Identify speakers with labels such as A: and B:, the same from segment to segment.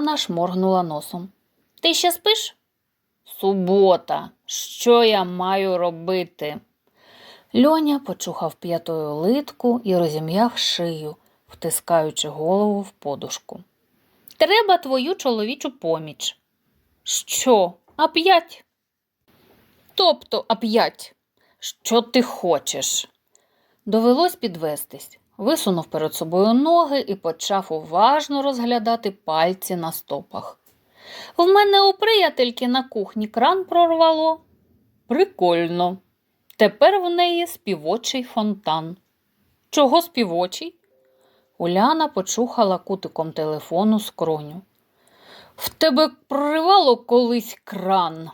A: Уляна шморгнула носом. Ти ще спиш? Субота. Що я маю робити? Льоня почухав п'ятою литку і розім'яв шию, втискаючи голову в подушку. Треба твою чоловічу поміч. Що, а п'ять? Тобто, а п'ять. Що ти хочеш? Довелось підвестись. Висунув перед собою ноги і почав уважно розглядати пальці на стопах. В мене у приятельки на кухні кран прорвало. Прикольно. Тепер в неї співочий фонтан. Чого співочий? Уляна почухала кутиком телефону скроню. В тебе проривало колись кран?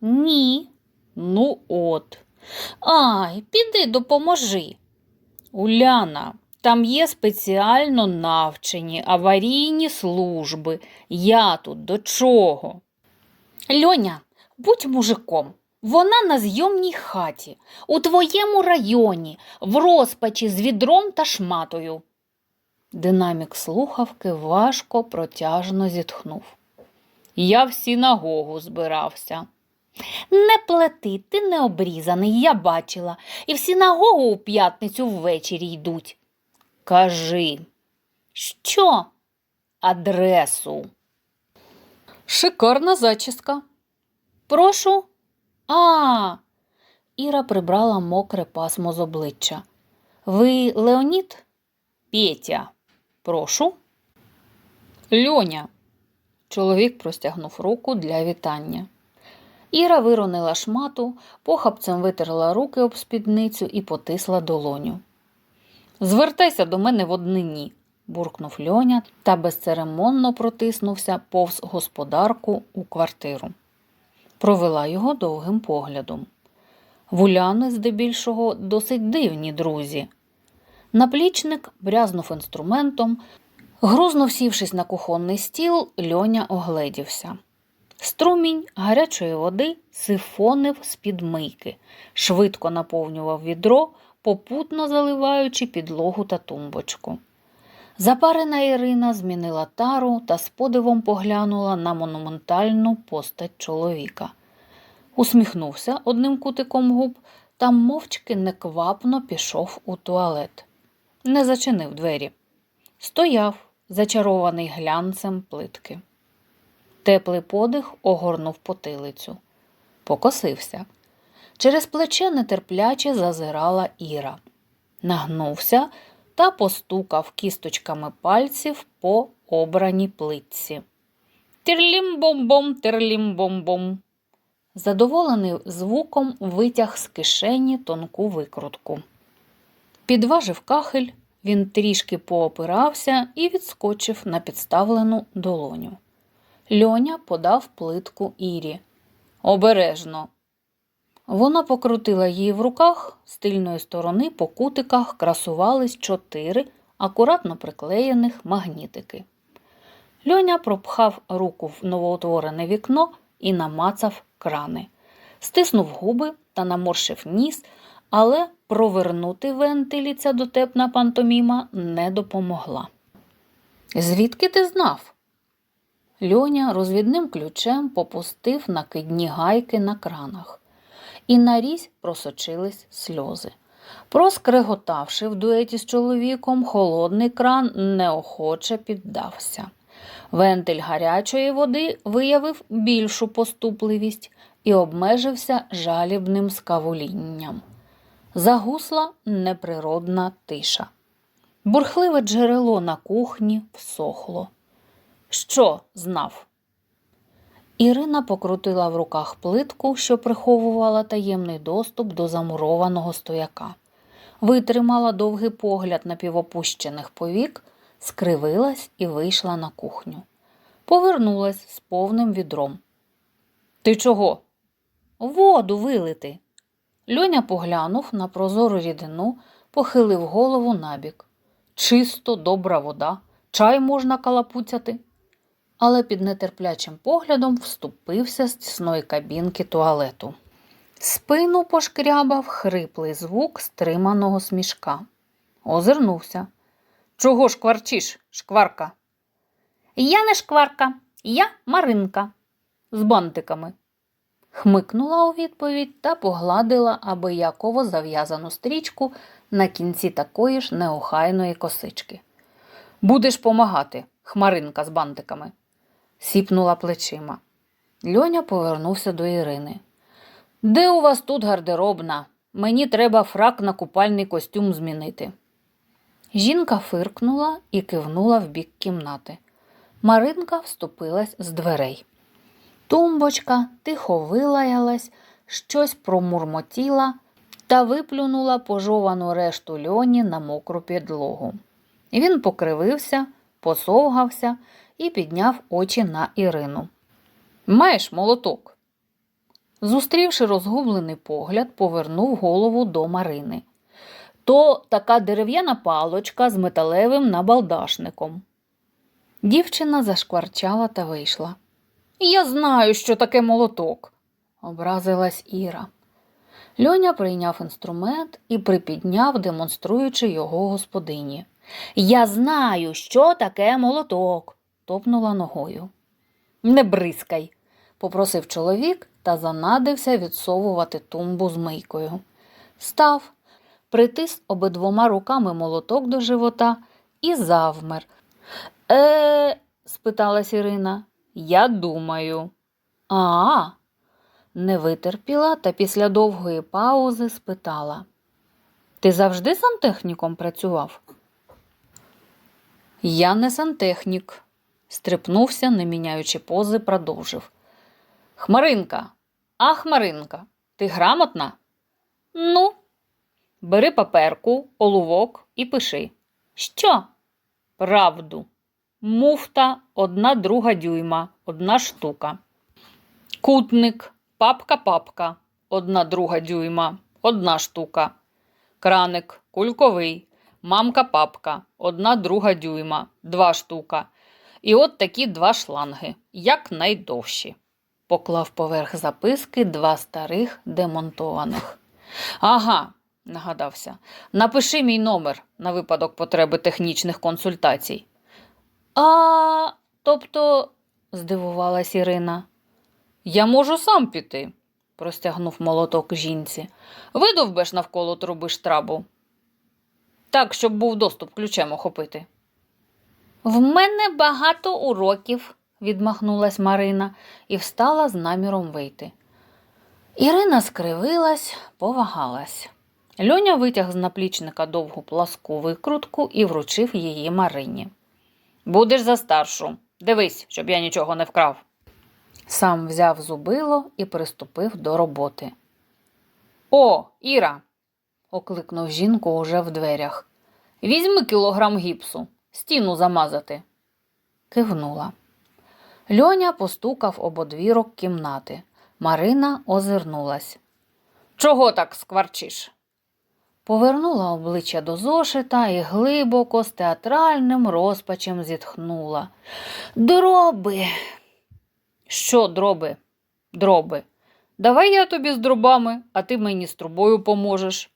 A: Ні. Ну от. Ай, піди допоможи. Уляна, там є спеціально навчені аварійні служби. Я тут до чого? Льоня, будь мужиком. Вона на зйомній хаті, у твоєму районі, в розпачі з відром та шматою. Динамік слухавки важко протяжно зітхнув. Я в синагогу збирався. Не плети, ти не обрізаний, я бачила, і в синагогу у п'ятницю ввечері йдуть. Кажи, що? Адресу. Шикарна зачіска. Прошу. А. Іра прибрала мокре пасмо з обличчя. Ви Леонід? Петя. Прошу. Льоня. Чоловік простягнув руку для вітання. Іра виронила шмату, похапцем витерла руки об спідницю і потисла долоню. Звертайся до мене в однині, буркнув Льоня та безцеремонно протиснувся повз господарку у квартиру. Провела його довгим поглядом. В Уляни, здебільшого, досить дивні друзі. Наплічник брязнув інструментом, грузно сівшись на кухонний стіл, льоня огледівся. Струмінь гарячої води сифонив з-під мийки, швидко наповнював відро, попутно заливаючи підлогу та тумбочку. Запарена Ірина змінила тару та з подивом поглянула на монументальну постать чоловіка. Усміхнувся одним кутиком губ та мовчки неквапно пішов у туалет. Не зачинив двері. Стояв, зачарований глянцем плитки. Теплий подих огорнув потилицю. Покосився. Через плече нетерпляче зазирала Іра. Нагнувся та постукав кісточками пальців по обраній плитці. Тирлім-бом-бом, тирлім-бом-бом. Задоволений звуком витяг з кишені тонку викрутку. Підважив кахель, він трішки поопирався і відскочив на підставлену долоню. Льоня подав плитку Ірі. Обережно. Вона покрутила її в руках, з тильної сторони по кутиках красувались чотири акуратно приклеєних магнітики. Льоня пропхав руку в новоутворене вікно і намацав крани. Стиснув губи та наморщив ніс, але провернути вентилі ця дотепна пантоміма не допомогла. Звідки ти знав? Льоня розвідним ключем попустив накидні гайки на кранах, і на різь просочились сльози. Проскреготавши в дуеті з чоловіком, холодний кран неохоче піддався. Вентиль гарячої води виявив більшу поступливість і обмежився жалібним скавулінням. Загусла неприродна тиша. Бурхливе джерело на кухні всохло. Що знав? Ірина покрутила в руках плитку, що приховувала таємний доступ до замурованого стояка, витримала довгий погляд напівопущених повік, скривилась і вийшла на кухню. Повернулась з повним відром. Ти чого? Воду вилити. Льоня поглянув на прозору рідину, похилив голову набік. Чисто, добра вода, чай можна калапуцяти але під нетерплячим поглядом вступився з тісної кабінки туалету. Спину пошкрябав хриплий звук стриманого смішка. Озирнувся. Чого ж кварчиш, шкварка? Я не шкварка, я Маринка з бантиками. Хмикнула у відповідь та погладила абияково зав'язану стрічку на кінці такої ж неохайної косички. Будеш помагати, хмаринка з бантиками, сіпнула плечима. Льоня повернувся до Ірини. Де у вас тут гардеробна? Мені треба фрак на купальний костюм змінити. Жінка фиркнула і кивнула в бік кімнати. Маринка вступилась з дверей. Тумбочка тихо вилаялась, щось промурмотіла та виплюнула пожовану решту льоні на мокру підлогу. Він покривився, посовгався і підняв очі на Ірину. Маєш молоток? Зустрівши розгублений погляд, повернув голову до Марини. То така дерев'яна палочка з металевим набалдашником. Дівчина зашкварчала та вийшла. Я знаю, що таке молоток, образилась Іра. Льоня прийняв інструмент і припідняв, демонструючи його господині. Я знаю, що таке молоток, топнула ногою. Не бризкай, попросив чоловік та занадився відсовувати тумбу з мийкою. Став, притис обидвома руками молоток до живота і завмер. Е, спиталась Ірина. Я думаю. А, не витерпіла та після довгої паузи спитала. Ти завжди сантехніком працював? Я не сантехнік, стрипнувся, не міняючи пози, продовжив. Хмаринка, а Хмаринка, ти грамотна? Ну, бери паперку, олувок і пиши. Що? Правду. Муфта одна друга дюйма, одна штука. Кутник, папка-папка, одна друга дюйма, одна штука. Краник, кульковий, мамка-папка, одна друга дюйма, два штука. І от такі два шланги, як найдовші. Поклав поверх записки два старих демонтованих. Ага, нагадався, напиши мій номер на випадок потреби технічних консультацій. А, тобто, здивувалась Ірина. Я можу сам піти, простягнув молоток жінці. Видовбеш навколо труби штрабу. Так, щоб був доступ ключем охопити. В мене багато уроків, відмахнулась Марина і встала з наміром вийти. Ірина скривилась, повагалась. Льоня витяг з наплічника довгу пласку викрутку і вручив її Марині. Будеш за старшу. Дивись, щоб я нічого не вкрав. Сам взяв зубило і приступив до роботи. О, Іра. окликнув жінку уже в дверях. Візьми кілограм гіпсу, стіну замазати. Кивнула. Льоня постукав об одвірок кімнати. Марина озирнулась. Чого так скварчиш? Повернула обличчя до зошита і глибоко з театральним розпачем зітхнула. Дроби. Що дроби? Дроби. Давай я тобі з дробами, а ти мені з трубою поможеш.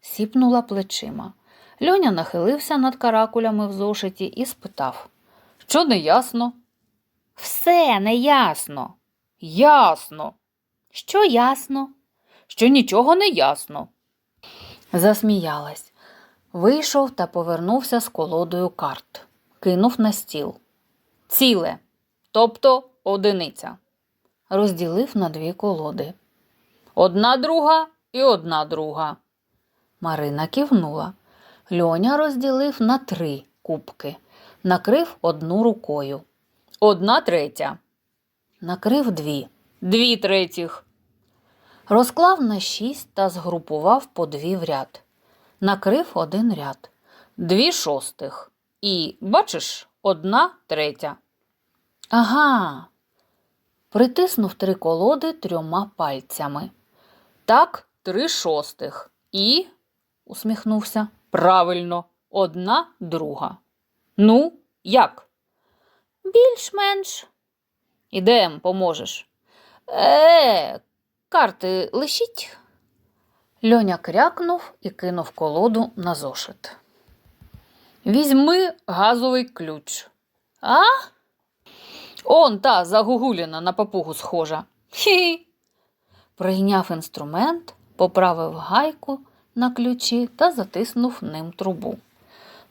A: Сіпнула плечима. Льоня нахилився над каракулями в зошиті і спитав Що не ясно? Все не ясно. Ясно. Що ясно? Що нічого не ясно. Засміялась. Вийшов та повернувся з колодою карт. Кинув на стіл. Ціле, тобто одиниця. Розділив на дві колоди. Одна друга і одна друга. Марина кивнула. Льоня розділив на три кубки, накрив одну рукою. Одна третя. Накрив дві. Дві третіх. Розклав на шість та згрупував по дві в ряд. Накрив один ряд. Дві шостих. І, бачиш, одна третя. Ага. Притиснув три колоди трьома пальцями. Так, три шостих. І, усміхнувся, правильно, одна друга. Ну, як? Більш-менш. Ідем, поможеш. Е, карти лишіть. Льоня крякнув і кинув колоду на зошит. Візьми газовий ключ. А? Он та загугуліна на папугу схожа. Хі. Прийняв інструмент, поправив гайку на ключі та затиснув ним трубу.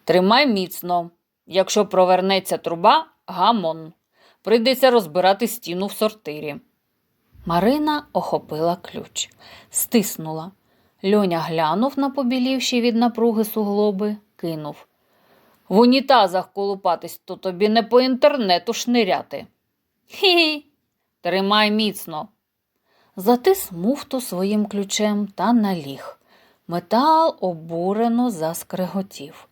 A: Тримай міцно. Якщо провернеться труба, гамон. Прийдеться розбирати стіну в сортирі. Марина охопила ключ, стиснула. Льоня глянув на побілівші від напруги суглоби, кинув. В унітазах колупатись, то тобі не по інтернету шниряти. Хі-хі. Тримай міцно. Затис муфту своїм ключем та наліг. Метал обурено заскреготів.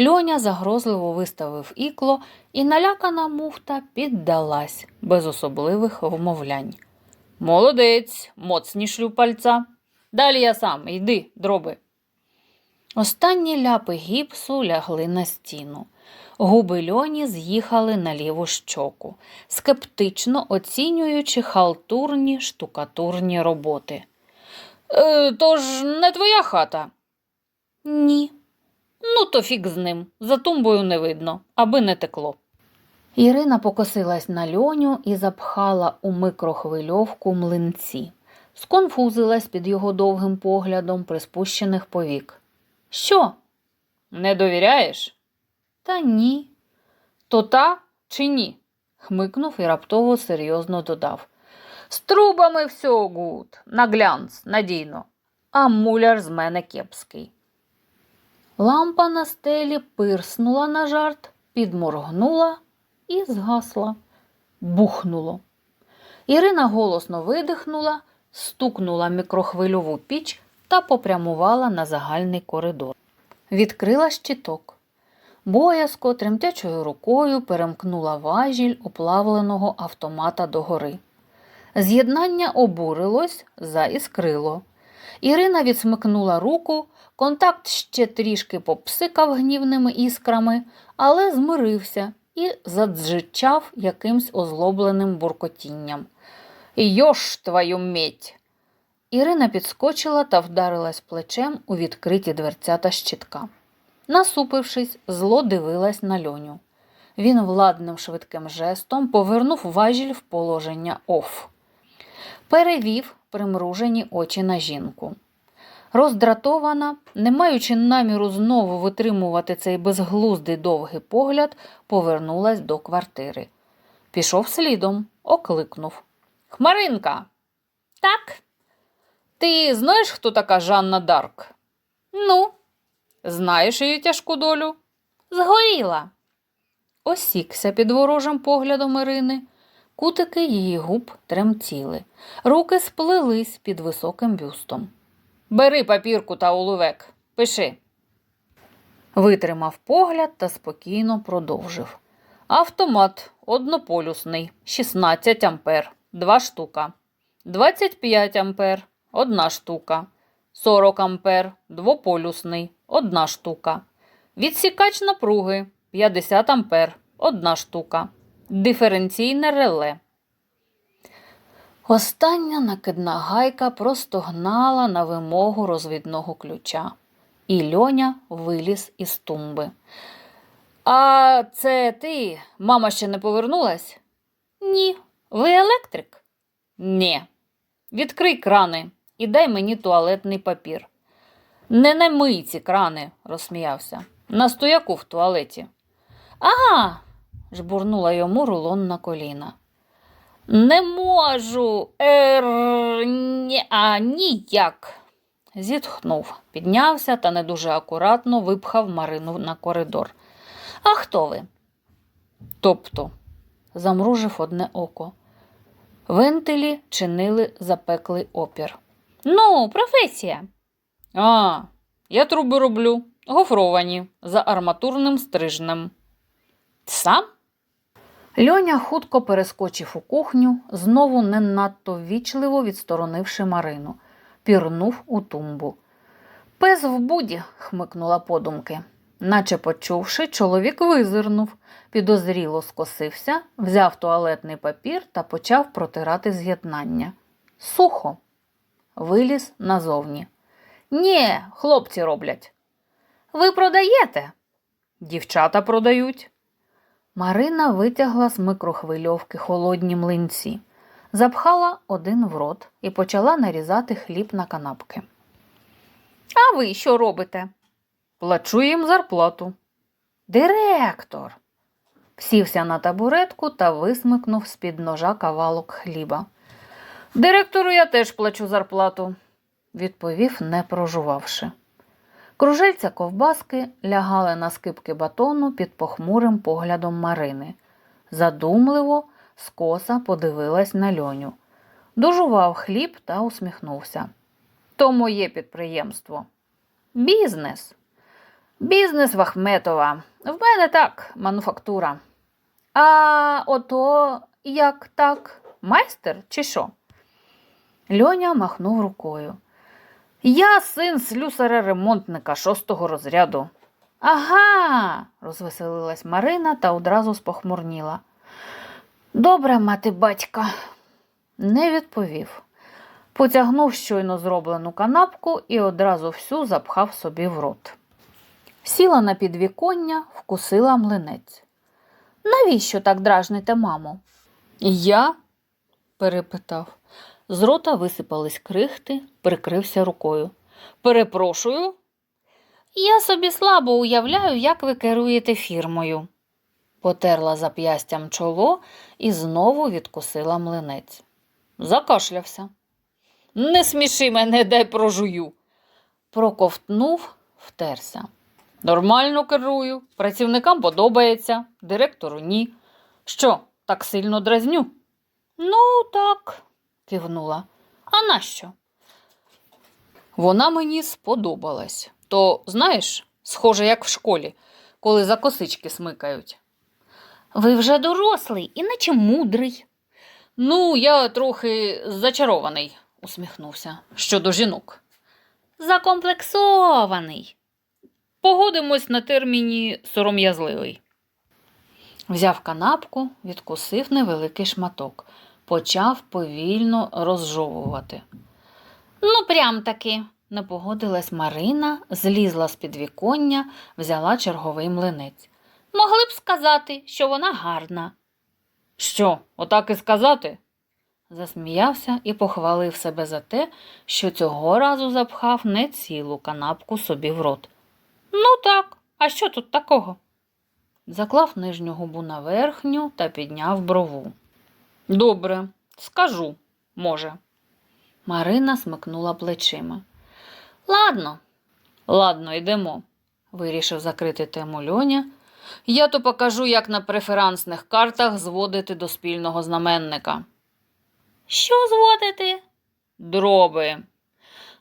A: Льоня загрозливо виставив ікло, і налякана муфта піддалась без особливих вмовлянь. Молодець, моцні пальця. Далі я сам, йди, дроби. Останні ляпи гіпсу лягли на стіну. Губи льоні з'їхали на ліву щоку, скептично оцінюючи халтурні штукатурні роботи. Е, тож не твоя хата? Ні. Ну, то фік з ним. За тумбою не видно, аби не текло. Ірина покосилась на льоню і запхала у микрохвильовку млинці. Сконфузилась під його довгим поглядом приспущених повік. Що? Не довіряєш? Та ні. То та чи ні? хмикнув і раптово серйозно додав. З трубами все гуд, на глянц, надійно, а муляр з мене кепський. Лампа на стелі пирснула на жарт, підморгнула і згасла. Бухнуло. Ірина голосно видихнула, стукнула мікрохвильову піч та попрямувала на загальний коридор. Відкрила щиток. Боязко тремтячою рукою перемкнула важіль оплавленого автомата догори. З'єднання обурилось, заіскрило. Ірина відсмикнула руку, контакт ще трішки попсикав гнівними іскрами, але змирився і заджичав якимсь озлобленим буркотінням. Йош твою медь! Ірина підскочила та вдарилась плечем у відкриті дверцята щитка. Насупившись, зло дивилась на льоню. Він владним швидким жестом повернув важіль в положення оф. Перевів примружені очі на жінку. Роздратована, не маючи наміру знову витримувати цей безглуздий довгий погляд, повернулась до квартири. Пішов слідом, окликнув. Хмаринка. Так. Ти знаєш, хто така Жанна Дарк? Ну, знаєш її тяжку долю? Згоріла. Осікся під ворожим поглядом Ірини. Кутики її губ тремтіли, руки сплелись під високим бюстом. Бери папірку та уловек, пиши. Витримав погляд та спокійно продовжив. Автомат однополюсний, 16 ампер, 2 штука. 25 ампер, 1 штука. 40 ампер, двополюсний, 1 штука. Відсікач напруги 50 ампер, 1 штука. Диференційне реле. Остання накидна гайка просто гнала на вимогу розвідного ключа, і льоня виліз із тумби. А це ти, мама ще не повернулась? Ні. Ви електрик? Ні. Відкрий крани і дай мені туалетний папір. Не на мийці крани, розсміявся. На стояку в туалеті. Ага, жбурнула йому рулон на коліна. Не можу, ер, ні, а ніяк. Зітхнув, піднявся та не дуже акуратно випхав Марину на коридор. А хто ви? Тобто, замружив одне око. Вентилі чинили запеклий опір. Ну, професія. А, я труби роблю, гофровані, за арматурним стрижнем. Сам? Льоня хутко перескочив у кухню, знову не надто ввічливо відсторонивши Марину, пірнув у тумбу. Пес в буді, хмикнула подумки. Наче почувши, чоловік визирнув, підозріло скосився, взяв туалетний папір та почав протирати з'єднання. Сухо. Виліз назовні. Нє, хлопці роблять. Ви продаєте? Дівчата продають. Марина витягла з микрохвильовки холодні млинці, запхала один в рот і почала нарізати хліб на канапки. А ви що робите? Плачу їм зарплату. Директор. Сівся на табуретку та висмикнув з-під ножа кавалок хліба. Директору я теж плачу зарплату, відповів, не прожувавши. Кружельця ковбаски лягали на скипки батону під похмурим поглядом Марини. Задумливо, скоса подивилась на льоню. Дожував хліб та усміхнувся. То моє підприємство. Бізнес. Бізнес Вахметова. В мене так, мануфактура. А ото як так? Майстер чи що? Льоня махнув рукою. Я син слюсаря-ремонтника шостого розряду. Ага, розвеселилась Марина та одразу спохмурніла. Добре, мати батька. Не відповів. Потягнув щойно зроблену канапку і одразу всю запхав собі в рот. Сіла на підвіконня, вкусила млинець. Навіщо так дражните, мамо? Я? перепитав. З рота висипались крихти, прикрився рукою. Перепрошую. Я собі слабо уявляю, як ви керуєте фірмою. Потерла зап'ястям чоло і знову відкусила млинець. Закашлявся. Не сміши мене, дай прожую. Проковтнув, втерся. Нормально керую, працівникам подобається, директору ні. Що, так сильно дразню? Ну, так, кивнула. А нащо? Вона мені сподобалась. То, знаєш, схоже, як в школі, коли за косички смикають. Ви вже дорослий, іначе мудрий. Ну, я трохи зачарований, усміхнувся, щодо жінок. Закомплексований. Погодимось на терміні сором'язливий. Взяв канапку, відкусив невеликий шматок, почав повільно розжовувати. Ну, прям таки, не погодилась Марина, злізла з підвіконня, взяла черговий млинець. Могли б сказати, що вона гарна. Що, отак і сказати? Засміявся і похвалив себе за те, що цього разу запхав не цілу канапку собі в рот. Ну так, а що тут такого? Заклав нижню губу на верхню та підняв брову. Добре, скажу, може. Марина смикнула плечима. Ладно, ладно, йдемо, вирішив закрити тему льоня. Я то покажу, як на преферансних картах зводити до спільного знаменника. Що зводити? Дроби.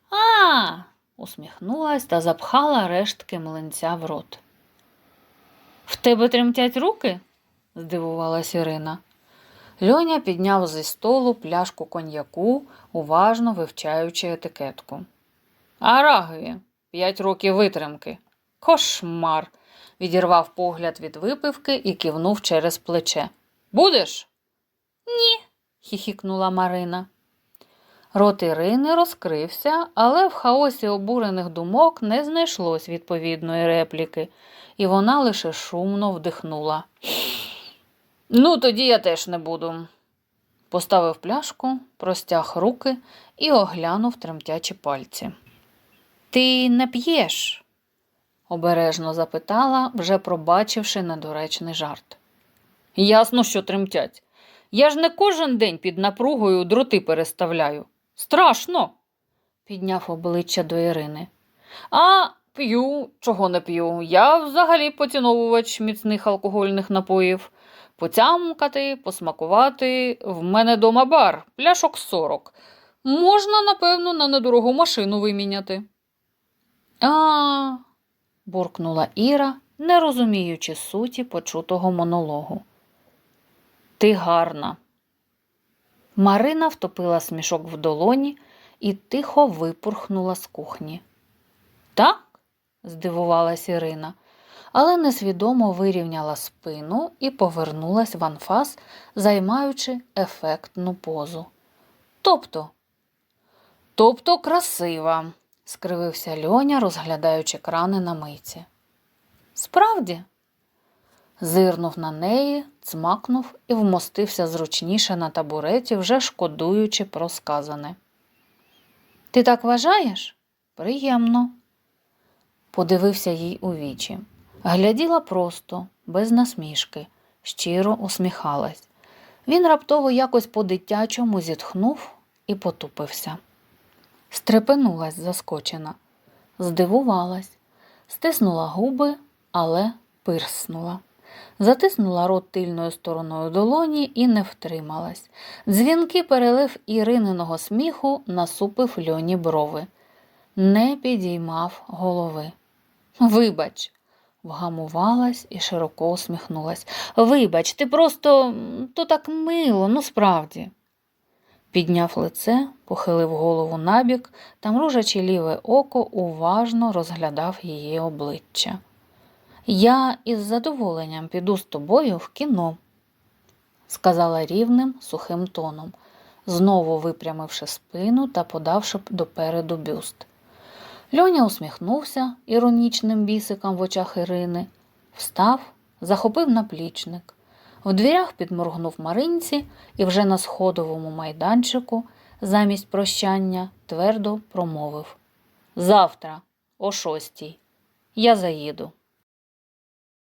A: А, усміхнулась та запхала рештки млинця в рот. В тебе тремтять руки? здивувалась Ірина. Льоня підняв зі столу пляшку коньяку, уважно вивчаючи етикетку. Арагові, п'ять років витримки. Кошмар. відірвав погляд від випивки і кивнув через плече. Будеш? Ні, хіхікнула Марина. Рот Ірини розкрився, але в хаосі обурених думок не знайшлось відповідної репліки, і вона лише шумно вдихнула. Ну, тоді я теж не буду. Поставив пляшку, простяг руки і оглянув тремтячі пальці. Ти не п'єш? обережно запитала, вже пробачивши недоречний жарт. Ясно, що тремтять. Я ж не кожен день під напругою дроти переставляю. Страшно, підняв обличчя до Ірини. А п'ю, чого не п'ю. Я взагалі поціновувач міцних алкогольних напоїв. Поцямкати, посмакувати. В мене дома бар, пляшок сорок. Можна, напевно, на недорогу машину виміняти. А, буркнула Іра, не розуміючи суті почутого монологу. Ти гарна. Марина втопила смішок в долоні і тихо випурхнула з кухні. Так? здивувалась Ірина, але несвідомо вирівняла спину і повернулась в анфас, займаючи ефектну позу. Тобто, тобто красива, скривився Льоня, розглядаючи крани на мийці. Справді, Зирнув на неї, цмакнув і вмостився зручніше на табуреті, вже шкодуючи про сказане. Ти так вважаєш? Приємно. Подивився їй у вічі. Гляділа просто, без насмішки, щиро усміхалась. Він раптово якось по-дитячому зітхнув і потупився. Стрепенулась заскочена, здивувалась, стиснула губи, але пирснула. Затиснула рот тильною стороною долоні і не втрималась. Дзвінки перелив Ірининого сміху насупив льоні брови. Не підіймав голови. Вибач, вгамувалась і широко усміхнулась. Вибач, ти просто то так мило, ну справді. Підняв лице, похилив голову набік та, мружачи ліве око, уважно розглядав її обличчя. Я із задоволенням піду з тобою в кіно, сказала рівним, сухим тоном, знову випрямивши спину та подавши допереду бюст. Льоня усміхнувся іронічним бісиком в очах Ірини, встав, захопив наплічник. В дверях підморгнув Маринці і вже на сходовому майданчику, замість прощання, твердо промовив Завтра, о шостій, я заїду.